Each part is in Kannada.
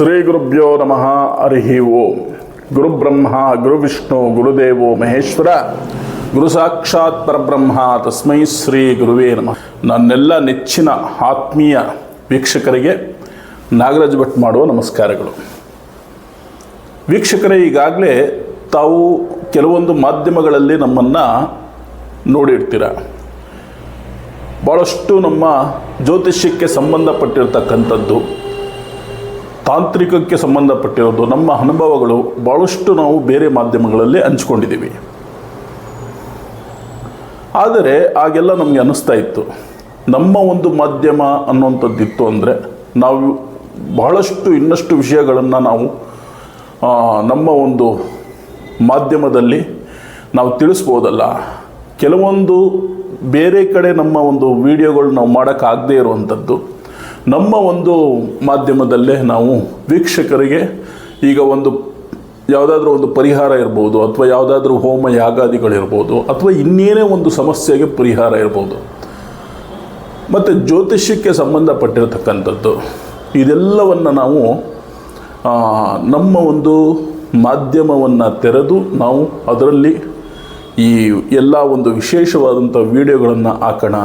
ಶ್ರೀ ಗುರುಭ್ಯೋ ನಮಃ ಹರಿ ಓಂ. ಗುರುಬ್ರಹ್ಮ, ಗುರುವಿಷ್ಣು, ಗುರುದೇವೋ ಮಹೇಶ್ವರ ಗುರು ಸಾಕ್ಷಾತ್ ಪರಬ್ರಹ್ಮ, ತಸ್ಮೈ ಶ್ರೀ ಗುರುವೇ ನಮಃ. ನನ್ನೆಲ್ಲ ನೆಚ್ಚಿನ ಆತ್ಮೀಯ ವೀಕ್ಷಕರಿಗೆ ನಾಗರಾಜ್ ಭಟ್ ಮಾಡುವ ನಮಸ್ಕಾರಗಳು. ವೀಕ್ಷಕರೇ, ಈಗಾಗಲೇ ತಾವು ಕೆಲವೊಂದು ಮಾಧ್ಯಮಗಳಲ್ಲಿ ನಮ್ಮನ್ನು ನೋಡಿರ್ತೀರ. ಭಾಳಷ್ಟು ನಮ್ಮ ಜ್ಯೋತಿಷ್ಯಕ್ಕೆ ಸಂಬಂಧಪಟ್ಟಿರ್ತಕ್ಕಂಥದ್ದು ತಾಂತ್ರಿಕಕ್ಕೆ ಸಂಬಂಧಪಟ್ಟಿರೋದು ನಮ್ಮ ಅನುಭವಗಳು ಭಾಳಷ್ಟು ನಾವು ಬೇರೆ ಮಾಧ್ಯಮಗಳಲ್ಲಿ ಹಂಚ್ಕೊಂಡಿದ್ದೀವಿ. ಆದರೆ ಆಗೆಲ್ಲ ನಮಗೆ ಅನ್ನಿಸ್ತಾ ಇತ್ತು. ನಮ್ಮ ಒಂದು ಮಾಧ್ಯಮ ಅನ್ನುವಂಥದ್ದಿತ್ತು ಅಂದರೆ ನಾವು ಬಹಳಷ್ಟು ಇನ್ನಷ್ಟು ವಿಷಯಗಳನ್ನು ನಾವು ನಮ್ಮ ಒಂದು ಮಾಧ್ಯಮದಲ್ಲಿ ನಾವು ತಿಳಿಸ್ಬೋದಲ್ಲ. ಕೆಲವೊಂದು ಬೇರೆ ಕಡೆ ನಮ್ಮ ಒಂದು ವಿಡಿಯೋಗಳು ನಾವು ಮಾಡೋಕ್ಕಾಗದೇ ಇರುವಂಥದ್ದು. ನಮ್ಮ ಒಂದು ಮಾಧ್ಯಮದಲ್ಲೇ ನಾವು ವೀಕ್ಷಕರಿಗೆ ಈಗ ಒಂದು ಯಾವುದಾದ್ರೂ ಒಂದು ಪರಿಹಾರ ಇರ್ಬೋದು ಅಥವಾ ಯಾವುದಾದ್ರೂ ಹೋಮ ಯಾಗಾದಿಗಳಿರ್ಬೋದು ಅಥವಾ ಇನ್ನೇನೇ ಒಂದು ಸಮಸ್ಯೆಗೆ ಪರಿಹಾರ ಇರ್ಬೋದು. ಮತ್ತು ಜ್ಯೋತಿಷ್ಯಕ್ಕೆ ಸಂಬಂಧಪಟ್ಟಿರತಕ್ಕಂಥದ್ದು, ಇದೆಲ್ಲವನ್ನು ನಾವು ನಮ್ಮ ಒಂದು ಮಾಧ್ಯಮವನ್ನು ತೆರೆದು ನಾವು ಅದರಲ್ಲಿ ಈ ಎಲ್ಲ ಒಂದು ವಿಶೇಷವಾದಂಥ ವಿಡಿಯೋಗಳನ್ನು ಹಾಕೋಣ.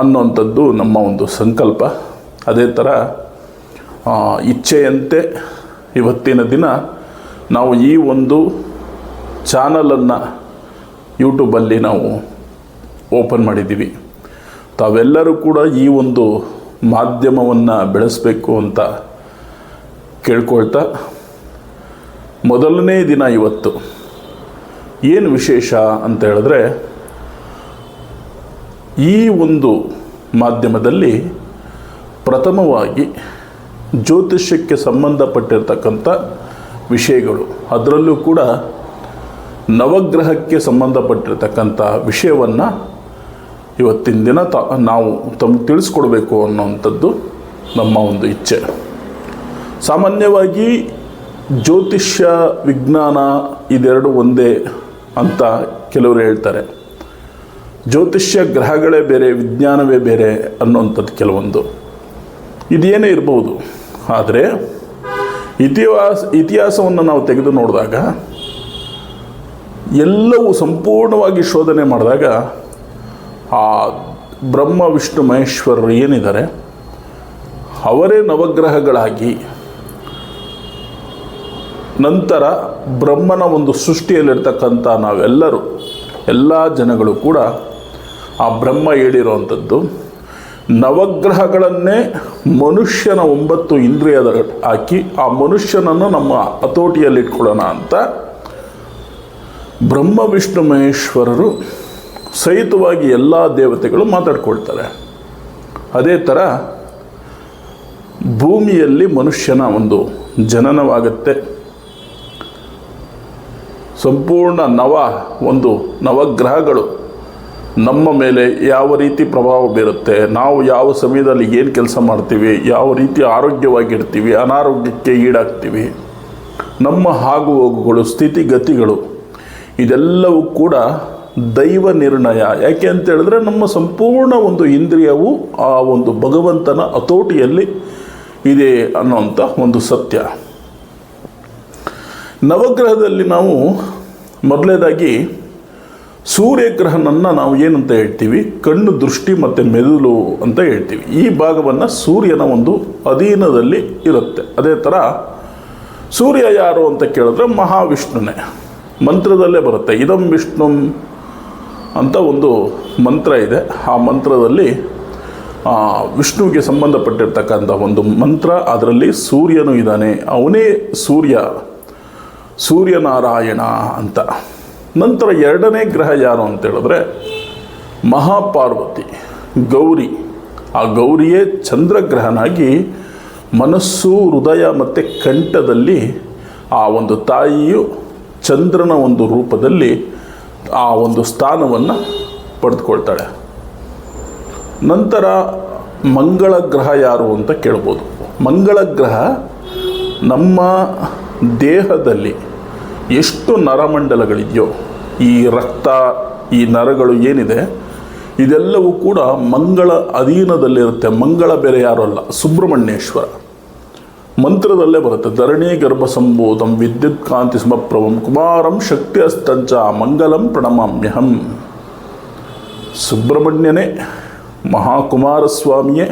ಅನ್ನುವಂಥದ್ದು ನಮ್ಮ ಒಂದು ಸಂಕಲ್ಪ. ಅದೇ ಥರ ಇಚ್ಛೆಯಂತೆ ಇವತ್ತಿನ ದಿನ ನಾವು ಈ ಒಂದು ಚಾನಲನ್ನು ಯೂಟ್ಯೂಬಲ್ಲಿ ನಾವು ಓಪನ್ ಮಾಡಿದ್ದೀವಿ. ತಾವೆಲ್ಲರೂ ಕೂಡ ಈ ಒಂದು ಮಾಧ್ಯಮವನ್ನು ಬೆಳೆಸಬೇಕು ಅಂತ ಕೇಳ್ಕೊಳ್ತಾ, ಮೊದಲನೇ ದಿನ ಇವತ್ತು. ಏನು ವಿಶೇಷ ಅಂತ ಹೇಳಿದ್ರೆ ಈ ಒಂದು ಮಾಧ್ಯಮದಲ್ಲಿ ಪ್ರಥಮವಾಗಿ ಜ್ಯೋತಿಷ್ಯಕ್ಕೆ ಸಂಬಂಧಪಟ್ಟಿರ್ತಕ್ಕಂಥ ವಿಷಯಗಳು, ಅದರಲ್ಲೂ ಕೂಡ ನವಗ್ರಹಕ್ಕೆ ಸಂಬಂಧಪಟ್ಟಿರ್ತಕ್ಕಂಥ ವಿಷಯವನ್ನು ಇವತ್ತಿನ ದಿನ ತ, ನಾವು ತಮಗೆ ತಿಳಿಸ್ಕೊಡ್ಬೇಕು ಅನ್ನೋವಂಥದ್ದು ನಮ್ಮ ಒಂದು ಇಚ್ಛೆ. ಸಾಮಾನ್ಯವಾಗಿ ಜ್ಯೋತಿಷ್ಯ ವಿಜ್ಞಾನ ಇದೆರಡು ಒಂದೇ ಅಂತ ಕೆಲವರು ಹೇಳ್ತಾರೆ. ಜ್ಯೋತಿಷ್ಯ ಗ್ರಹಗಳೇ ಬೇರೆ, ವಿಜ್ಞಾನವೇ ಬೇರೆ ಅನ್ನುವಂಥದ್ದು ಕೆಲವೊಂದು. ಇದೇನೇ ಇರಬಹುದು ಆದರೆ ಇತಿಹಾಸ, ಇತಿಹಾಸವನ್ನು ನಾವು ತೆಗೆದು ನೋಡಿದಾಗ, ಎಲ್ಲವೂ ಸಂಪೂರ್ಣವಾಗಿ ಶೋಧನೆ ಮಾಡಿದಾಗ, ಆ ಬ್ರಹ್ಮ, ವಿಷ್ಣು, ಮಹೇಶ್ವರರು ಏನಿದ್ದಾರೆ, ಅವರೇ ನವಗ್ರಹಗಳಾಗಿ, ನಂತರ ಬ್ರಹ್ಮನ ಒಂದು ಸೃಷ್ಟಿಯಲ್ಲಿರ್ತಕ್ಕಂಥ ನಾವೆಲ್ಲರೂ, ಎಲ್ಲ ಜನಗಳು ಕೂಡ ಆ ಬ್ರಹ್ಮ ಹೇಳಿರುವಂಥದ್ದು, ನವಗ್ರಹಗಳನ್ನೇ ಮನುಷ್ಯನ ಒಂಬತ್ತು ಇಂದ್ರಿಯದ ಹಾಕಿ ಆ ಮನುಷ್ಯನನ್ನು ನಮ್ಮ ಹತೋಟಿಯಲ್ಲಿಟ್ಕೊಳ್ಳೋಣ ಅಂತ ಬ್ರಹ್ಮ, ವಿಷ್ಣು, ಮಹೇಶ್ವರರು ಸಹಿತವಾಗಿ ಎಲ್ಲ ದೇವತೆಗಳು ಮಾತಾಡ್ಕೊಳ್ತಾರೆ. ಅದೇ ಥರ ಭೂಮಿಯಲ್ಲಿ ಮನುಷ್ಯನ ಒಂದು ಜನನವಾಗುತ್ತೆ. ಸಂಪೂರ್ಣ ನವ, ಒಂದು ನವಗ್ರಹಗಳು ನಮ್ಮ ಮೇಲೆ ಯಾವ ರೀತಿ ಪ್ರಭಾವ ಬೀರುತ್ತೆ, ನಾವು ಯಾವ ಸಮಯದಲ್ಲಿ ಏನು ಕೆಲಸ ಮಾಡ್ತೀವಿ, ಯಾವ ರೀತಿ ಆರೋಗ್ಯವಾಗಿರ್ತೀವಿ, ಅನಾರೋಗ್ಯಕ್ಕೆ ಈಡಾಗ್ತೀವಿ, ನಮ್ಮ ಹಾಗು ಹೋಗುಗಳು ಸ್ಥಿತಿಗತಿಗಳು ಇದೆಲ್ಲವೂ ಕೂಡ ದೈವ ನಿರ್ಣಯ. ಯಾಕೆ ಅಂತ ಹೇಳಿದ್ರೆ ನಮ್ಮ ಸಂಪೂರ್ಣ ಒಂದು ಇಂದ್ರಿಯವು ಆ ಒಂದು ಭಗವಂತನ ಹತೋಟಿಯಲ್ಲಿ ಇದೆ ಅನ್ನೋಂಥ ಒಂದು ಸತ್ಯ. ನವಗ್ರಹದಲ್ಲಿ ನಾವು ಮೊದಲನೇದಾಗಿ ಸೂರ್ಯಗ್ರಹನನ್ನು ನಾವು ಏನಂತ ಹೇಳ್ತೀವಿ? ಕಣ್ಣು, ದೃಷ್ಟಿ ಮತ್ತು ಮೆದುಳು ಅಂತ ಹೇಳ್ತೀವಿ. ಈ ಭಾಗವನ್ನು ಸೂರ್ಯನ ಒಂದು ಅಧೀನದಲ್ಲಿ ಇರುತ್ತೆ. ಅದೇ ಥರ ಸೂರ್ಯ ಯಾರು ಅಂತ ಕೇಳಿದ್ರೆ ಮಹಾವಿಷ್ಣುನೇ. ಮಂತ್ರದಲ್ಲೇ ಬರುತ್ತೆ. ಇದಂ ವಿಷ್ಣು ಅಂತ ಒಂದು ಮಂತ್ರ ಇದೆ. ಆ ಮಂತ್ರದಲ್ಲಿ ವಿಷ್ಣುವಿಗೆ ಸಂಬಂಧಪಟ್ಟಿರ್ತಕ್ಕಂಥ ಒಂದು ಮಂತ್ರ, ಅದರಲ್ಲಿ ಸೂರ್ಯನು ಇದ್ದಾನೆ. ಅವನೇ ಸೂರ್ಯ. ಸೂರ್ಯನಾರಾಯಣ ಅಂತ. ನಂತರ ಎರಡನೇ ಗ್ರಹ ಯಾರು ಅಂತ ಹೇಳಿದ್ರೆ ಮಹಾಪಾರ್ವತಿ, ಗೌರಿ. ಆ ಗೌರಿಯೇ ಚಂದ್ರಗ್ರಹನಾಗಿ ಮನಸ್ಸು, ಹೃದಯ ಮತ್ತು ಕಂಠದಲ್ಲಿ ಆ ಒಂದು ತಾಯಿಯು ಚಂದ್ರನ ಒಂದು ರೂಪದಲ್ಲಿ ಆ ಒಂದು ಸ್ಥಾನವನ್ನು ಪಡೆದುಕೊಳ್ತಾಳೆ. ನಂತರ ಮಂಗಳ ಗ್ರಹ ಯಾರು ಅಂತ ಕೇಳ್ಬೋದು. ಮಂಗಳ ಗ್ರಹ ನಮ್ಮ ದೇಹದಲ್ಲಿ ಎಷ್ಟು ನರಮಂಡಲಗಳಿದೆಯೋ ಈ ರಕ್ತ, ಈ ನರಗಳು ಏನಿದೆ, ಇದೆಲ್ಲವೂ ಕೂಡ ಮಂಗಳ ಅಧೀನದಲ್ಲಿರುತ್ತೆ. ಮಂಗಳ ಬೇರೆ ಯಾರೂ ಅಲ್ಲ, ಸುಬ್ರಹ್ಮಣ್ಯೇಶ್ವರ. ಮಂತ್ರದಲ್ಲೇ ಬರುತ್ತೆ, ಧರಣಿ ಗರ್ಭ ಸಂಬೋಧಂ ವಿದ್ಯುತ್ ಕಾಂತಿ ಸಮಪ್ರಭಂ ಕುಮಾರಂ ಶಕ್ತಿ ಅಸ್ತಂಚ ಮಂಗಲಂ ಪ್ರಣಮಾಮ್ಯಹಂ. ಸುಬ್ರಹ್ಮಣ್ಯನೇ ಮಹಾಕುಮಾರಸ್ವಾಮಿಯೇ,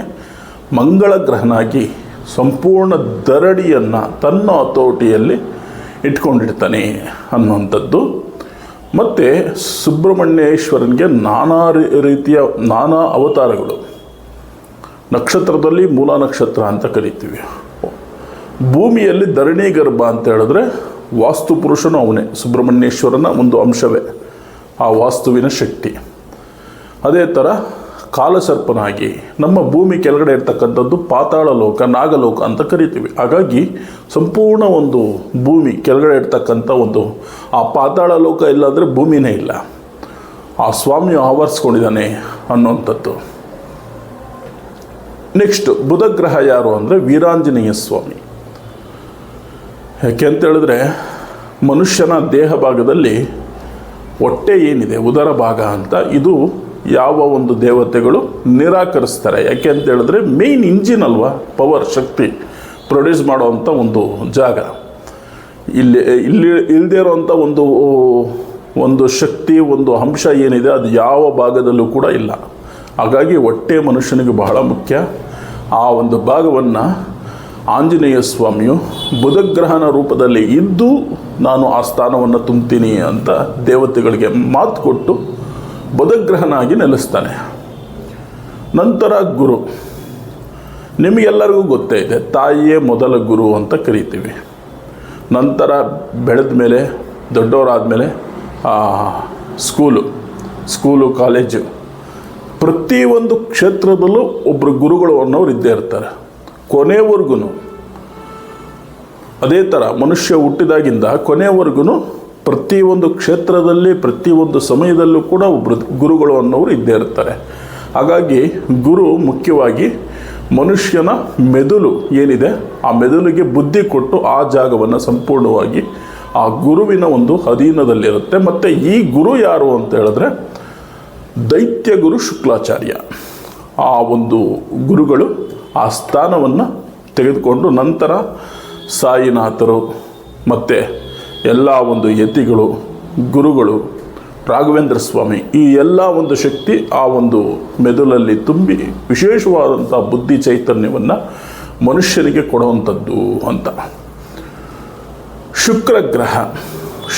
ಮಂಗಳ ಗ್ರಹನಾಗಿ ಸಂಪೂರ್ಣ ಧರಣಿಯನ್ನು ತನ್ನ ಹತೋಟಿಯಲ್ಲಿ ಇಟ್ಕೊಂಡಿರ್ತಾನೆ ಅನ್ನುವಂಥದ್ದು. ಮತ್ತು ಸುಬ್ರಹ್ಮಣ್ಯೇಶ್ವರನಿಗೆ ನಾನಾ ರೀತಿಯ ನಾನಾ ಅವತಾರಗಳು. ನಕ್ಷತ್ರದಲ್ಲಿ ಮೂಲ ನಕ್ಷತ್ರ ಅಂತ ಕರಿತೀವಿ. ಭೂಮಿಯಲ್ಲಿ ಧರಣಿ ಗರ್ಭ ಅಂತ ಹೇಳಿದ್ರೆ ವಾಸ್ತು ಪುರುಷನು ಅವನೇ, ಸುಬ್ರಹ್ಮಣ್ಯೇಶ್ವರನ ಒಂದು ಅಂಶವೇ, ಆ ವಾಸ್ತುವಿನ ಶಕ್ತಿ. ಅದೇ ಥರ ಕಾಲಸರ್ಪನಾಗಿ ನಮ್ಮ ಭೂಮಿ ಕೆಳಗಡೆ ಇರ್ತಕ್ಕಂಥದ್ದು ಪಾತಾಳ ಲೋಕ, ನಾಗಲೋಕ ಅಂತ ಕರಿತೀವಿ. ಹಾಗಾಗಿ ಸಂಪೂರ್ಣ ಒಂದು ಭೂಮಿ ಕೆಳಗಡೆ ಇರ್ತಕ್ಕಂಥ ಒಂದು ಆ ಪಾತಾಳ ಲೋಕ ಇಲ್ಲ ಅಂದರೆ ಭೂಮಿನೇ ಇಲ್ಲ. ಆ ಸ್ವಾಮಿ ಆವರಿಸ್ಕೊಂಡಿದ್ದಾನೆ ಅನ್ನುವಂಥದ್ದು. ನೆಕ್ಸ್ಟ್ ಬುಧಗ್ರಹ ಯಾರು ಅಂದರೆ ವೀರಾಂಜನೇಯ ಸ್ವಾಮಿ. ಯಾಕೆ ಅಂತ ಹೇಳಿದ್ರೆ ಮನುಷ್ಯನ ದೇಹ ಭಾಗದಲ್ಲಿ ಹೊಟ್ಟೆ ಏನಿದೆ, ಉದರ ಭಾಗ ಅಂತ. ಇದು ಯಾವ ಒಂದು ದೇವತೆಗಳು ನಿರಾಕರಿಸ್ತಾರೆ. ಯಾಕೆ ಅಂತ ಹೇಳಿದ್ರೆ ಮೇಯ್ನ್ ಇಂಜಿನ್ ಅಲ್ವಾ? ಪವರ್ ಶಕ್ತಿ ಪ್ರೊಡ್ಯೂಸ್ ಮಾಡುವಂಥ ಒಂದು ಜಾಗ. ಇಲ್ಲಿ ಇಲ್ಲಿ ಇಲ್ಲದೇ ಇರೋವಂಥ ಒಂದು ಒಂದು ಶಕ್ತಿ, ಒಂದು ಅಂಶ ಏನಿದೆ ಅದು ಯಾವ ಭಾಗದಲ್ಲೂ ಕೂಡ ಇಲ್ಲ. ಹಾಗಾಗಿ ಹೊಟ್ಟೆ ಮನುಷ್ಯನಿಗೆ ಬಹಳ ಮುಖ್ಯ. ಆ ಒಂದು ಭಾಗವನ್ನು ಆಂಜನೇಯ ಸ್ವಾಮಿಯು ಬುಧಗ್ರಹನ ರೂಪದಲ್ಲಿ ಇದ್ದು ನಾನು ಆ ಸ್ಥಾನವನ್ನು ತುಂಬ್ತೀನಿ ಅಂತ ದೇವತೆಗಳಿಗೆ ಮಾತು ಕೊಟ್ಟು ಬುಧಗ್ರಹನಾಗಿ ನೆಲೆಸ್ತಾನೆ. ನಂತರ ಗುರು. ನಿಮಗೆಲ್ಲರಿಗೂ ಗೊತ್ತೇ ಇದೆ, ತಾಯಿಯೇ ಮೊದಲ ಗುರು ಅಂತ ಕರಿತೀವಿ. ನಂತರ ಬೆಳೆದ ಮೇಲೆ, ದೊಡ್ಡವರಾದ ಮೇಲೆ ಸ್ಕೂಲು ಸ್ಕೂಲು, ಕಾಲೇಜು. ಪ್ರತಿಯೊಂದು ಕ್ಷೇತ್ರದಲ್ಲೂ ಒಬ್ಬರು ಗುರುಗಳು ಅನ್ನೋರು ಇದ್ದೇ ಇರ್ತಾರೆ. ಕೊನೆವರೆಗೂ ಅದೇ ಥರ ಮನುಷ್ಯ ಹುಟ್ಟಿದಾಗಿಂದ ಕೊನೆವರೆಗೂ ಪ್ರತಿಯೊಂದು ಕ್ಷೇತ್ರದಲ್ಲಿ, ಪ್ರತಿಯೊಂದು ಸಮಯದಲ್ಲೂ ಕೂಡ ಒಬ್ಬರು ಗುರುಗಳು ಅನ್ನೋರು ಇದ್ದೇ ಇರ್ತಾರೆ. ಹಾಗಾಗಿ ಗುರು ಮುಖ್ಯವಾಗಿ ಮನುಷ್ಯನ ಮೆದುಳು ಏನಿದೆ, ಆ ಮೆದುಳಿಗೆ ಬುದ್ಧಿ ಕೊಟ್ಟು ಆ ಜಾಗವನ್ನು ಸಂಪೂರ್ಣವಾಗಿ ಆ ಗುರುವಿನ ಒಂದು ಅಧೀನದಲ್ಲಿರುತ್ತೆ. ಮತ್ತು ಈ ಗುರು ಯಾರು ಅಂತ ಹೇಳಿದ್ರೆ ದೈತ್ಯ ಗುರು ಶುಕ್ಲಾಚಾರ್ಯ. ಆ ಒಂದು ಗುರುಗಳು ಆ ಸ್ಥಾನವನ್ನು ತೆಗೆದುಕೊಂಡು ನಂತರ ಸಾಯಿನಾಥರು, ಮತ್ತು ಎಲ್ಲ ಒಂದು ಯತಿಗಳು, ಗುರುಗಳು, ರಾಘವೇಂದ್ರ ಸ್ವಾಮಿ, ಈ ಎಲ್ಲ ಒಂದು ಶಕ್ತಿ ಆ ಒಂದು ಮೆದುಳಲ್ಲಿ ತುಂಬಿ ವಿಶೇಷವಾದಂಥ ಬುದ್ಧಿ ಚೈತನ್ಯವನ್ನು ಮನುಷ್ಯನಿಗೆ ಕೊಡುವಂಥದ್ದು ಅಂತ. ಶುಕ್ರ ಗ್ರಹ.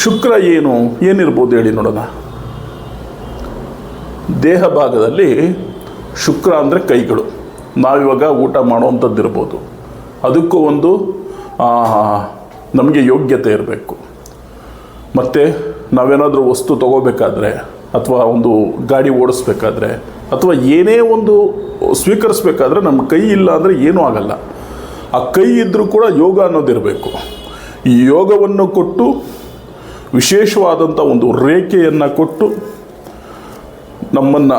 ಶುಕ್ರ ಏನು? ಏನಿರ್ಬೋದು ಹೇಳಿ ನೋಡೋಣ. ದೇಹ ಭಾಗದಲ್ಲಿ ಶುಕ್ರ ಅಂದರೆ ಕೈಗಳು. ನಾವಿವಾಗ ಊಟ ಮಾಡುವಂಥದ್ದು ಇರ್ಬೋದು ಅದಕ್ಕೂ ಒಂದು ನಮಗೆ ಯೋಗ್ಯತೆ ಇರಬೇಕು. ಮತ್ತು ನಾವೇನಾದರೂ ವಸ್ತು ತಗೋಬೇಕಾದ್ರೆ ಅಥವಾ ಒಂದು ಗಾಡಿ ಓಡಿಸ್ಬೇಕಾದ್ರೆ ಅಥವಾ ಏನೇ ಒಂದು ಸ್ವೀಕರಿಸ್ಬೇಕಾದ್ರೆ ನಮ್ಮ ಕೈ ಇಲ್ಲ ಅಂದರೆ ಏನೂ ಆಗಲ್ಲ. ಆ ಕೈ ಇದ್ದರೂ ಕೂಡ ಯೋಗ ಅನ್ನೋದಿರಬೇಕು ಈ ಯೋಗವನ್ನು ಕೊಟ್ಟು ವಿಶೇಷವಾದಂಥ ಒಂದು ರೇಖೆಯನ್ನು ಕೊಟ್ಟು ನಮ್ಮನ್ನು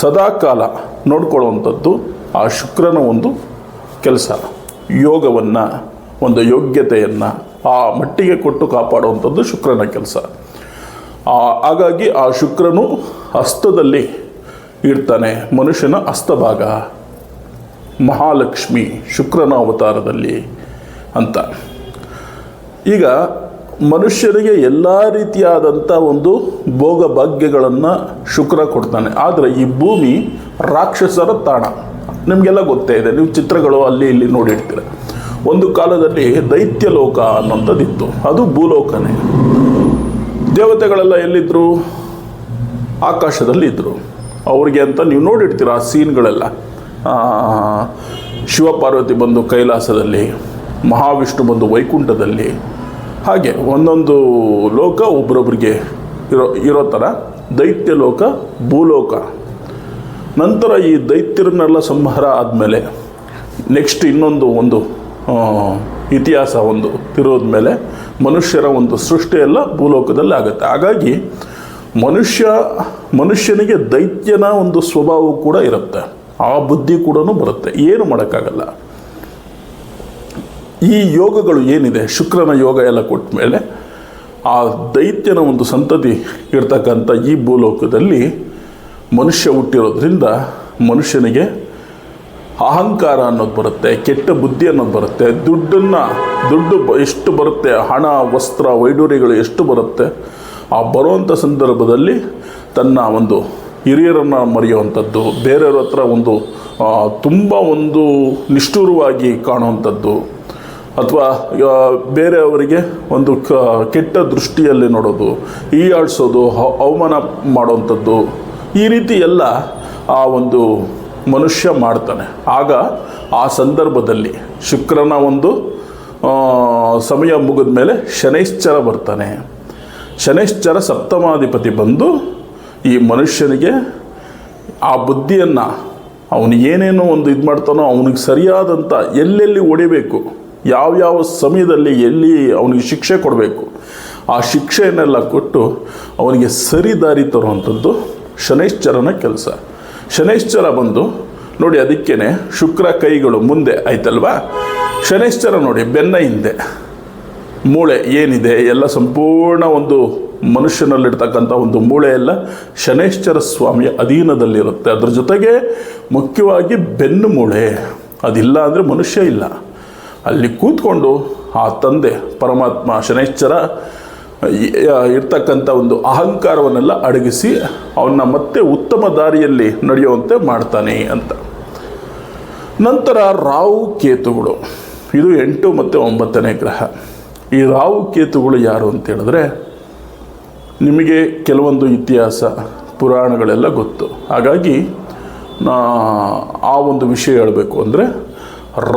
ಸದಾಕಾಲ ನೋಡ್ಕೊಳ್ಳುವಂಥದ್ದು ಆ ಶುಕ್ರನ ಒಂದು ಕೆಲಸ. ಯೋಗವನ್ನು, ಒಂದು ಯೋಗ್ಯತೆಯನ್ನು ಆ ಮಟ್ಟಿಗೆ ಕೊಟ್ಟು ಕಾಪಾಡುವಂಥದ್ದು ಶುಕ್ರನ ಕೆಲಸ. ಹಾಗಾಗಿ ಆ ಶುಕ್ರನು ಹಸ್ತದಲ್ಲಿ ಇರ್ತಾನೆ ಮನುಷ್ಯನ ಹಸ್ತಭಾಗ. ಮಹಾಲಕ್ಷ್ಮಿ ಶುಕ್ರನ ಅವತಾರದಲ್ಲಿ ಅಂತ. ಈಗ ಮನುಷ್ಯರಿಗೆ ಎಲ್ಲ ರೀತಿಯಾದಂಥ ಒಂದು ಭೋಗ ಭಾಗ್ಯಗಳನ್ನು ಶುಕ್ರ ಕೊಡ್ತಾನೆ. ಆದರೆ ಈ ಭೂಮಿ ರಾಕ್ಷಸರ ತಾಣ. ನಿಮಗೆಲ್ಲ ಗೊತ್ತೇ ಇದೆ, ನೀವು ಚಿತ್ರಗಳು ಅಲ್ಲಿ ಇಲ್ಲಿ ನೋಡಿರ್ತೀರ. ಒಂದು ಕಾಲದಲ್ಲಿ ದೈತ್ಯ ಲೋಕ ಅನ್ನೋಂಥದ್ದಿತ್ತು ಅದು ಭೂಲೋಕನೇ. ದೇವತೆಗಳೆಲ್ಲ ಎಲ್ಲಿದ್ರು? ಆಕಾಶದಲ್ಲಿ ಇದ್ದರು ಅವ್ರಿಗೆ ಅಂತ ನೀವು ನೋಡಿರ್ತೀರ ಆ ಸೀನ್ಗಳೆಲ್ಲ. ಶಿವಪಾರ್ವತಿ ಬಂದು ಕೈಲಾಸದಲ್ಲಿ, ಮಹಾವಿಷ್ಣು ಬಂದು ವೈಕುಂಠದಲ್ಲಿ. ಹಾಗೆ ಒಂದೊಂದು ಲೋಕ ಒಬ್ರೊಬ್ರಿಗೆ ಇರೋ ಇರೋ ಥರ. ದೈತ್ಯ ಲೋಕ, ಭೂಲೋಕ. ನಂತರ ಈ ದೈತ್ಯರನ್ನೆಲ್ಲ ಸಂಹಾರ ಆದಮೇಲೆ ನೆಕ್ಸ್ಟ್ ಇನ್ನೊಂದು ಒಂದು ಇತಿಹಾಸ ಒಂದು ತಿರೋದ ಮೇಲೆ ಮನುಷ್ಯರ ಒಂದು ಸೃಷ್ಟಿಯೆಲ್ಲ ಭೂಲೋಕದಲ್ಲಿ ಆಗುತ್ತೆ. ಹಾಗಾಗಿ ಮನುಷ್ಯ, ಮನುಷ್ಯನಿಗೆ ದೈತ್ಯನ ಒಂದು ಸ್ವಭಾವ ಕೂಡ ಇರುತ್ತೆ. ಆ ಬುದ್ಧಿ ಕೂಡ ಬರುತ್ತೆ. ಏನು ಮಾಡೋಕ್ಕಾಗಲ್ಲ. ಈ ಯೋಗಗಳು ಏನಿದೆ? ಶುಕ್ರನ ಯೋಗ ಎಲ್ಲ ಕೊಟ್ಟ ಮೇಲೆ ಆ ದೈತ್ಯನ ಒಂದು ಸಂತತಿ ಇರ್ತಕ್ಕಂಥ ಈ ಭೂಲೋಕದಲ್ಲಿ ಮನುಷ್ಯ ಹುಟ್ಟಿರೋದ್ರಿಂದ ಮನುಷ್ಯನಿಗೆ ಅಹಂಕಾರ ಅನ್ನೋದು ಬರುತ್ತೆ, ಕೆಟ್ಟ ಬುದ್ಧಿ ಅನ್ನೋದು ಬರುತ್ತೆ, ದುಡ್ಡನ್ನು, ದುಡ್ಡು ಎಷ್ಟು ಬರುತ್ತೆ, ಹಣ, ವಸ್ತ್ರ ವೈಡೂರ್ಯಗಳು ಎಷ್ಟು ಬರುತ್ತೆ, ಆ ಬರುವಂಥ ಸಂದರ್ಭದಲ್ಲಿ ತನ್ನ ಒಂದು ಹಿರಿಯರನ್ನು ಮರೆಯುವಂಥದ್ದು, ಬೇರೆಯವ್ರ ಹತ್ರ ಒಂದು ತುಂಬ ಒಂದು ನಿಷ್ಠುರವಾಗಿ ಕಾಣುವಂಥದ್ದು, ಅಥವಾ ಬೇರೆಯವರಿಗೆ ಒಂದು ಕೆಟ್ಟ ದೃಷ್ಟಿಯಲ್ಲಿ ನೋಡೋದು ಈ ಹ- ಅವಮಾನ ಮಾಡುವಂಥದ್ದು, ಈ ರೀತಿ ಎಲ್ಲ ಆ ಒಂದು ಮನುಷ್ಯ ಮಾಡ್ತಾನೆ. ಆಗ ಆ ಸಂದರ್ಭದಲ್ಲಿ ಶುಕ್ರನ ಒಂದು ಸಮಯ ಮುಗಿದ ಮೇಲೆ ಶನೈಶ್ಚರ ಬರ್ತಾನೆ. ಶನೈಶ್ಚರ ಸಪ್ತಮಾಧಿಪತಿ ಬಂದು ಈ ಮನುಷ್ಯನಿಗೆ ಆ ಬುದ್ಧಿಯನ್ನು ಅವನು ಏನೇನೋ ಒಂದು ಇದು ಮಾಡ್ತಾನೋ ಅವನಿಗೆ ಸರಿಯಾದಂಥ ಎಲ್ಲೆಲ್ಲಿ ಹೊಡಿಬೇಕು ಯಾವ್ಯಾವ ಸಮಯದಲ್ಲಿ ಎಲ್ಲಿ ಅವನಿಗೆ ಶಿಕ್ಷೆ ಕೊಡಬೇಕು, ಆ ಶಿಕ್ಷೆಯನ್ನೆಲ್ಲ ಕೊಟ್ಟು ಅವನಿಗೆ ಸರಿ ದಾರಿ ತರುವಂಥದ್ದು ಶನೈಶ್ಚರನ ಕೆಲಸ. ಶನೈಶ್ಚರ ಬಂದು ನೋಡಿ ಅದಕ್ಕೇನೆ ಶುಕ್ರ ಕೈಗಳು ಮುಂದೆ ಆಯ್ತಲ್ವಾ? ಶನೈಶ್ಚರ ನೋಡಿ ಬೆನ್ನ ಹಿಂದೆ. ಮೂಳೆ ಏನಿದೆ? ಎಲ್ಲ ಸಂಪೂರ್ಣ ಒಂದು ಮನುಷ್ಯನಲ್ಲಿರ್ತಕ್ಕಂಥ ಒಂದು ಮೂಳೆ ಎಲ್ಲ ಶನೈಶ್ಚರ ಸ್ವಾಮಿಯ ಅಧೀನದಲ್ಲಿರುತ್ತೆ. ಅದರ ಜೊತೆಗೆ ಮುಖ್ಯವಾಗಿ ಬೆನ್ನು ಮೂಳೆ. ಅದಿಲ್ಲ ಅಂದರೆ ಮನುಷ್ಯ ಇಲ್ಲ. ಅಲ್ಲಿ ಕೂತ್ಕೊಂಡು ಆ ತಂದೆ ಪರಮಾತ್ಮ ಶನೈಶ್ಚರ ಇರ್ತಕ್ಕಂಥ ಒಂದು ಅಹಂಕಾರವನ್ನೆಲ್ಲ ಅಡಗಿಸಿ ಅವನ್ನ ಮತ್ತೆ ಉತ್ತಮ ದಾರಿಯಲ್ಲಿ ನಡೆಯುವಂತೆ ಮಾಡ್ತಾನೆ ಅಂತ. ನಂತರ ರಾಹು ಕೇತುಗಳು. ಇದು ಎಂಟು ಮತ್ತು ಒಂಬತ್ತನೇ ಗ್ರಹ. ಈ ರಾಹು ಕೇತುಗಳು ಯಾರು ಅಂತ ಹೇಳಿದ್ರೆ ನಿಮಗೆ ಕೆಲವೊಂದು ಇತಿಹಾಸ, ಪುರಾಣಗಳೆಲ್ಲ ಗೊತ್ತು. ಹಾಗಾಗಿ ಆ ಒಂದು ವಿಷಯ ಹೇಳಬೇಕು ಅಂದರೆ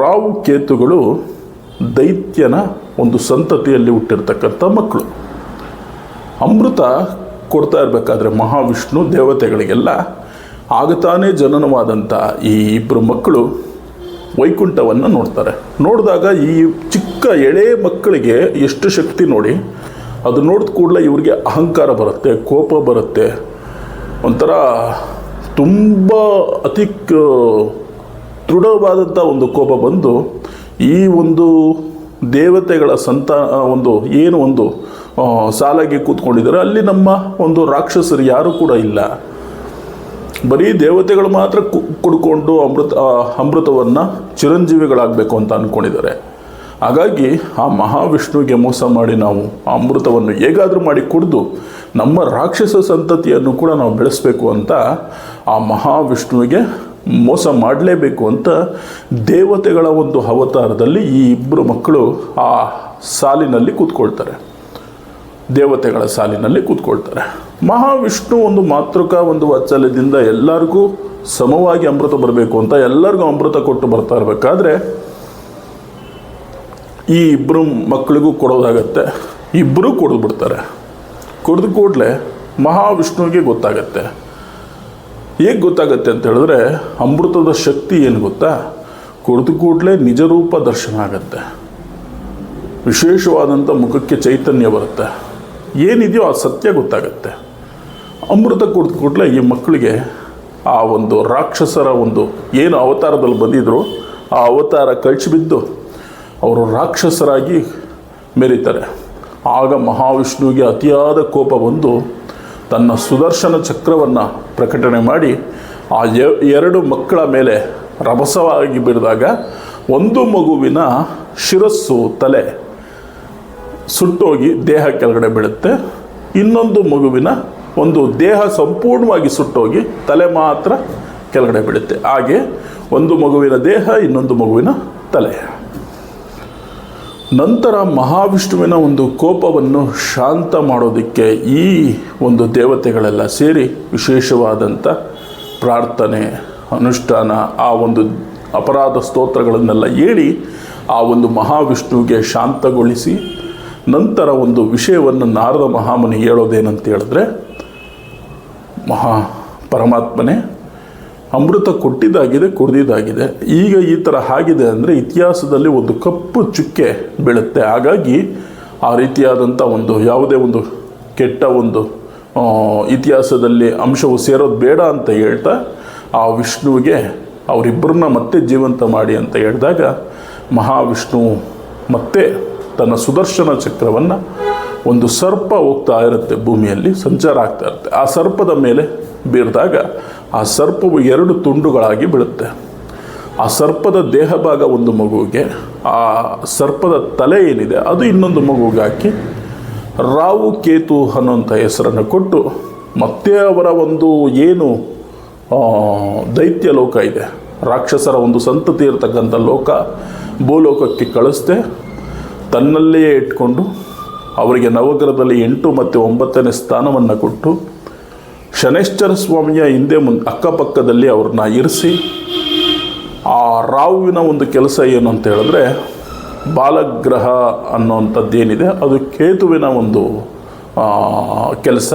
ರಾವು ಕೇತುಗಳು ದೈತ್ಯನ ಒಂದು ಸಂತತಿಯಲ್ಲಿ ಹುಟ್ಟಿರ್ತಕ್ಕಂಥ ಮಕ್ಕಳು. ಅಮೃತ ಕೊಡ್ತಾ ಇರಬೇಕಾದ್ರೆ ಮಹಾವಿಷ್ಣು ದೇವತೆಗಳಿಗೆಲ್ಲ ಆಗತಾನೇ ಜನನವಾದಂಥ ಈ ಇಬ್ಬರು ಮಕ್ಕಳು ವೈಕುಂಠವನ್ನು ನೋಡ್ತಾರೆ. ನೋಡಿದಾಗ ಈ ಚಿಕ್ಕ ಎಳೆ ಮಕ್ಕಳಿಗೆ ಎಷ್ಟು ಶಕ್ತಿ ನೋಡಿ, ಅದು ನೋಡಿದ ಕೂಡಲೇ ಇವರಿಗೆ ಅಹಂಕಾರ ಬರುತ್ತೆ, ಕೋಪ ಬರುತ್ತೆ. ಒಂಥರ ತುಂಬ ಅತಿ ದೃಢವಾದಂಥ ಒಂದು ಕೋಪ ಬಂದು ಈ ಒಂದು ದೇವತೆಗಳ ಸಂತ ಒಂದು ಏನು ಒಂದು ಸಾಲಾಗಿ ಕೂತ್ಕೊಂಡಿದ್ದಾರೆ. ಅಲ್ಲಿ ನಮ್ಮ ಒಂದು ರಾಕ್ಷಸರು ಯಾರು ಕೂಡ ಇಲ್ಲ. ಬರೀ ದೇವತೆಗಳು ಮಾತ್ರ ಕುಡ್ಕೊಂಡು ಅಮೃತ ಅಮೃತವನ್ನು ಚಿರಂಜೀವಿಗಳಾಗಬೇಕು ಅಂತ ಅಂದ್ಕೊಂಡಿದ್ದಾರೆ ಹಾಗಾಗಿ ಆ ಮಹಾವಿಷ್ಣುವಿಗೆ ಮೋಸ ಮಾಡಿ ನಾವು ಆ ಅಮೃತವನ್ನು ಹೇಗಾದರೂ ಮಾಡಿ ಕುಡಿದು ನಮ್ಮ ರಾಕ್ಷಸ ಸಂತತಿಯನ್ನು ಕೂಡ ನಾವು ಬೆಳೆಸಬೇಕು ಅಂತ ಆ ಮಹಾವಿಷ್ಣುವಿಗೆ ಮೋಸ ಮಾಡಲೇಬೇಕು ಅಂತ ದೇವತೆಗಳ ಒಂದು ಅವತಾರದಲ್ಲಿ ಈ ಇಬ್ಬರು ಮಕ್ಕಳು ಆ ಸಾಲಿನಲ್ಲಿ ಕೂತ್ಕೊಳ್ತಾರೆ. ದೇವತೆಗಳ ಸಾಲಿನಲ್ಲಿ ಕೂತ್ಕೊಳ್ತಾರೆ. ಮಹಾವಿಷ್ಣು ಒಂದು ಮಾತೃಕ, ಒಂದು ವಾತ್ಸಲ್ಯದಿಂದ ಎಲ್ಲರಿಗೂ ಸಮವಾಗಿ ಅಮೃತ ಬರಬೇಕು ಅಂತ ಎಲ್ಲರಿಗೂ ಅಮೃತ ಕೊಟ್ಟು ಬರ್ತಾ ಇರಬೇಕಾದ್ರೆ ಈ ಇಬ್ಬರು ಮಕ್ಕಳಿಗೂ ಕೊಡೋದಾಗತ್ತೆ. ಇಬ್ಬರೂ ಕುಡಿದು ಬಿಡ್ತಾರೆ. ಕುಡಿದ ಕೂಡಲೇ ಮಹಾವಿಷ್ಣುವಿಗೆ ಗೊತ್ತಾಗತ್ತೆ. ಹೇಗೆ ಗೊತ್ತಾಗತ್ತೆ ಅಂತ ಹೇಳಿದ್ರೆ ಅಮೃತದ ಶಕ್ತಿ ಏನು ಗೊತ್ತಾ? ಕುಡಿದು ಕೂಡಲೇ ನಿಜರೂಪ ದರ್ಶನ ಆಗತ್ತೆ. ವಿಶೇಷವಾದಂಥ ಮುಖಕ್ಕೆ ಚೈತನ್ಯ ಬರುತ್ತೆ. ಏನಿದೆಯೋ ಆ ಸತ್ಯ ಗೊತ್ತಾಗುತ್ತೆ. ಅಮೃತ ಕುಡಿದ ಕೂಡಲೇ ಈ ಮಕ್ಕಳಿಗೆ ಆ ಒಂದು ರಾಕ್ಷಸರ ಒಂದು ಏನು ಅವತಾರದಲ್ಲಿ ಬಂದಿದ್ರು, ಆ ಅವತಾರ ಕಳ್ಚಿಬಿದ್ದು ಅವರು ರಾಕ್ಷಸರಾಗಿ ಮೆರೀತಾರೆ. ಆಗ ಮಹಾವಿಷ್ಣುವಿಗೆ ಅತಿಯಾದ ಕೋಪ ಬಂದು ತನ್ನ ಸುದರ್ಶನ ಚಕ್ರವನ್ನು ಪ್ರಕಟಣೆ ಮಾಡಿ ಆ ಎರಡು ಮಕ್ಕಳ ಮೇಲೆ ರಭಸವಾಗಿ ಬಿಡಿದಾಗ ಒಂದು ಮಗುವಿನ ಶಿರಸ್ಸು, ತಲೆ ಸುಟ್ಟೋಗಿ ದೇಹ ಕೆಳಗಡೆ ಬೀಳುತ್ತೆ. ಇನ್ನೊಂದು ಮಗುವಿನ ಒಂದು ದೇಹ ಸಂಪೂರ್ಣವಾಗಿ ಸುಟ್ಟೋಗಿ ತಲೆ ಮಾತ್ರ ಕೆಳಗಡೆ ಬೀಳುತ್ತೆ. ಹಾಗೆ ಒಂದು ಮಗುವಿನ ದೇಹ, ಇನ್ನೊಂದು ಮಗುವಿನ ತಲೆ. ನಂತರ ಮಹಾವಿಷ್ಣುವಿನ ಒಂದು ಕೋಪವನ್ನು ಶಾಂತ ಮಾಡೋದಕ್ಕೆ ಈ ಒಂದು ದೇವತೆಗಳೆಲ್ಲ ಸೇರಿ ವಿಶೇಷವಾದಂಥ ಪ್ರಾರ್ಥನೆ, ಅನುಷ್ಠಾನ, ಆ ಒಂದು ಅಪರಾಧ ಸ್ತೋತ್ರಗಳನ್ನೆಲ್ಲ ಹೇಳಿ ಆ ಒಂದು ಮಹಾವಿಷ್ಣುವಿಗೆ ಶಾಂತಗೊಳಿಸಿ ನಂತರ ಒಂದು ವಿಷಯವನ್ನು ನಾರದ ಮಹಾಮುನಿ ಹೇಳೋದೇನಂತ ಹೇಳಿದ್ರೆ, ಮಹಾ ಪರಮಾತ್ಮನೇ, ಅಮೃತ ಕೊಟ್ಟಿದ್ದಾಗಿದೆ ಕುಡಿದಿದ್ದಾಗಿದೆ ಈಗ ಈ ಥರ ಆಗಿದೆ ಅಂದರೆ ಇತಿಹಾಸದಲ್ಲಿ ಒಂದು ಕಪ್ಪು ಚುಕ್ಕೆ ಬೀಳುತ್ತೆ. ಹಾಗಾಗಿ ಆ ರೀತಿಯಾದಂಥ ಒಂದು ಯಾವುದೇ ಒಂದು ಕೆಟ್ಟ ಒಂದು ಇತಿಹಾಸದಲ್ಲಿ ಅಂಶವು ಸೇರೋದು ಬೇಡ ಅಂತ ಹೇಳ್ತಾ ಆ ವಿಷ್ಣುವಿಗೆ ಅವರಿಬ್ಬರನ್ನ ಮತ್ತೆ ಜೀವಂತ ಮಾಡಿ ಅಂತ ಹೇಳಿದಾಗ ಮಹಾವಿಷ್ಣು ಮತ್ತೆ ತನ್ನ ಸುದರ್ಶನ ಚಕ್ರವನ್ನು ಒಂದು ಸರ್ಪ ಹೋಗ್ತಾ ಇರುತ್ತೆ ಭೂಮಿಯಲ್ಲಿ, ಸಂಚಾರ ಆಗ್ತಾ ಇರುತ್ತೆ. ಆ ಸರ್ಪದ ಮೇಲೆ ಬೀರಿದಾಗ ಆ ಸರ್ಪವು ಎರಡು ತುಂಡುಗಳಾಗಿ ಬೀಳುತ್ತೆ. ಆ ಸರ್ಪದ ದೇಹ ಭಾಗ ಒಂದು ಮಗುವಿಗೆ, ಆ ಸರ್ಪದ ತಲೆ ಏನಿದೆ ಅದು ಇನ್ನೊಂದು ಮಗುವಿಗೆ ಹಾಕಿ ರಾವು ಕೇತು ಅನ್ನುವಂಥ ಹೆಸರನ್ನು ಕೊಟ್ಟು ಮತ್ತೆ ಅವರ ಒಂದು ಏನು ದೈತ್ಯ ಲೋಕ ಇದೆ. ರಾಕ್ಷಸರ ಒಂದು ಸಂತತಿ ಇರತಕ್ಕಂಥ ಲೋಕ ಭೂಲೋಕಕ್ಕೆ ಕಳಿಸ್ದೆ ತನ್ನಲ್ಲಿಯೇ ಇಟ್ಕೊಂಡು ಅವರಿಗೆ ನವಗ್ರಹದಲ್ಲಿ ಎಂಟು ಮತ್ತು ಒಂಬತ್ತನೇ ಸ್ಥಾನವನ್ನು ಕೊಟ್ಟು ಶನೇಶ್ವರ ಸ್ವಾಮಿಯ ಹಿಂದೆ ಮುಂದೆ ಅಕ್ಕಪಕ್ಕದಲ್ಲಿ ಅವ್ರನ್ನ ಇರಿಸಿ ಆ ರಾಹುವಿನ ಒಂದು ಕೆಲಸ ಏನು ಅಂತ ಹೇಳಿದ್ರೆ ಬಾಲಗ್ರಹ ಅನ್ನೋವಂಥದ್ದೇನಿದೆ, ಅದು ಕೇತುವಿನ ಒಂದು ಕೆಲಸ.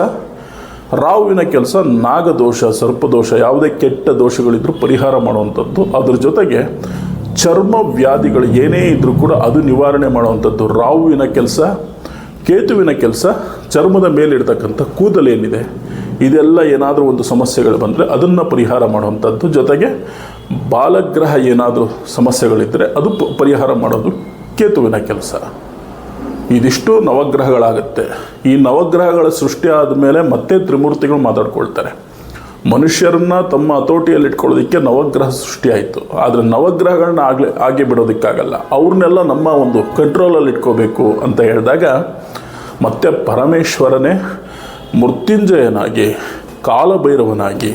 ರಾಹುವಿನ ಕೆಲಸ ನಾಗದೋಷ, ಸರ್ಪದೋಷ, ಯಾವುದೇ ಕೆಟ್ಟ ದೋಷಗಳಿದ್ದರೂ ಪರಿಹಾರ ಮಾಡುವಂಥದ್ದು. ಅದ್ರ ಜೊತೆಗೆ ಚರ್ಮ ವ್ಯಾಧಿಗಳು ಏನೇ ಇದ್ದರೂ ಕೂಡ ಅದು ನಿವಾರಣೆ ಮಾಡುವಂಥದ್ದು ರಾಹುವಿನ ಕೆಲಸ, ಕೇತುವಿನ ಕೆಲಸ, ಚರ್ಮದ ಮೇಲಿರ್ತಕ್ಕಂಥ ಕೂದಲೇನಿದೆ ಇದೆಲ್ಲ ಏನಾದರೂ ಒಂದು ಸಮಸ್ಯೆಗಳು ಬಂದರೆ ಅದನ್ನು ಪರಿಹಾರ ಮಾಡುವಂಥದ್ದು. ಜೊತೆಗೆ ಬಾಲಗ್ರಹ ಏನಾದರೂ ಸಮಸ್ಯೆಗಳಿದ್ದರೆ ಅದು ಪರಿಹಾರ ಮಾಡೋದು ಕೇತುವಿನ ಕೆಲಸ. ಇದಿಷ್ಟು ನವಗ್ರಹಗಳಾಗುತ್ತೆ. ಈ ನವಗ್ರಹಗಳ ಸೃಷ್ಟಿ ಆದಮೇಲೆ ಮತ್ತೆ ತ್ರಿಮೂರ್ತಿಗಳು ಮಾತಾಡ್ಕೊಳ್ತಾರೆ. ಮನುಷ್ಯರನ್ನ ತಮ್ಮ ಹತೋಟಿಯಲ್ಲಿ ಇಟ್ಕೊಳ್ಳೋದಕ್ಕೆ ನವಗ್ರಹ ಸೃಷ್ಟಿ ಆಯಿತು ಆದರೆ ನವಗ್ರಹಗಳನ್ನ ಆಗಲಿ ಹಾಗೆ ಬಿಡೋದಕ್ಕಾಗಲ್ಲ. ಅವ್ರನ್ನೆಲ್ಲ ನಮ್ಮ ಒಂದು ಕಂಟ್ರೋಲಲ್ಲಿ ಇಟ್ಕೋಬೇಕು ಅಂತ ಹೇಳಿದಾಗ, ಮತ್ತೆ ಪರಮೇಶ್ವರನೇ ಮೃತ್ಯುಂಜಯನಾಗಿ, ಕಾಲಭೈರವನಾಗಿ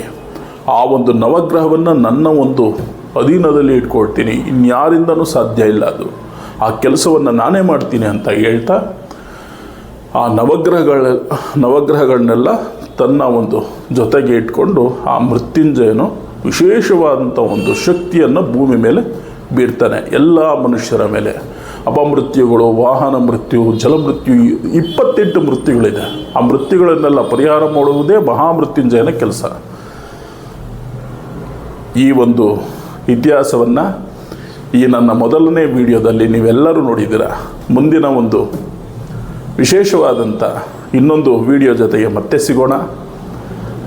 ಆ ಒಂದು ನವಗ್ರಹವನ್ನು ನನ್ನ ಒಂದು ಅಧೀನದಲ್ಲಿ ಇಟ್ಕೊಳ್ತೀನಿ. ಇನ್ಯಾರಿಂದನೂ ಸಾಧ್ಯ ಇಲ್ಲ ಅದು. ಆ ಕೆಲಸವನ್ನು ನಾನೇ ಮಾಡ್ತೀನಿ ಅಂತ ಹೇಳ್ತಾ, ಆ ನವಗ್ರಹಗಳ, ನವಗ್ರಹಗಳನ್ನೆಲ್ಲ ತನ್ನ ಒಂದು ಜೊತೆಗೆ ಇಟ್ಕೊಂಡು ಆ ಮೃತ್ಯುಂಜಯನು ವಿಶೇಷವಾದಂಥ ಒಂದು ಶಕ್ತಿಯನ್ನು ಭೂಮಿ ಮೇಲೆ ಬೀರ್ತಾನೆ, ಎಲ್ಲ ಮನುಷ್ಯರ ಮೇಲೆ. ಅಪಮೃತ್ಯುಗಳು, ವಾಹನ ಮೃತ್ಯು ಜಲಮೃತ್ಯು ಇಪ್ಪತ್ತೆಂಟು ಮೃತ್ಯುಗಳಿದೆ. ಆ ಮೃತ್ಯುಗಳನ್ನೆಲ್ಲ ಪರಿಹಾರ ಮಾಡುವುದೇ ಮಹಾಮೃತ್ಯುಂಜಯನ ಕೆಲಸ. ಈ ಒಂದು ಇತಿಹಾಸವನ್ನು ಈ ನನ್ನ ಮೊದಲನೇ ವಿಡಿಯೋದಲ್ಲಿ ನೀವೆಲ್ಲರೂ ನೋಡಿದ್ದೀರ. ಮುಂದಿನ ಒಂದು ವಿಶೇಷವಾದಂಥ ಇನ್ನೊಂದು ವಿಡಿಯೋ ಜೊತೆಗೆ ಮತ್ತೆ ಸಿಗೋಣ.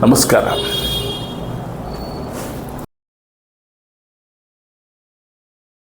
ನಮಸ್ಕಾರ.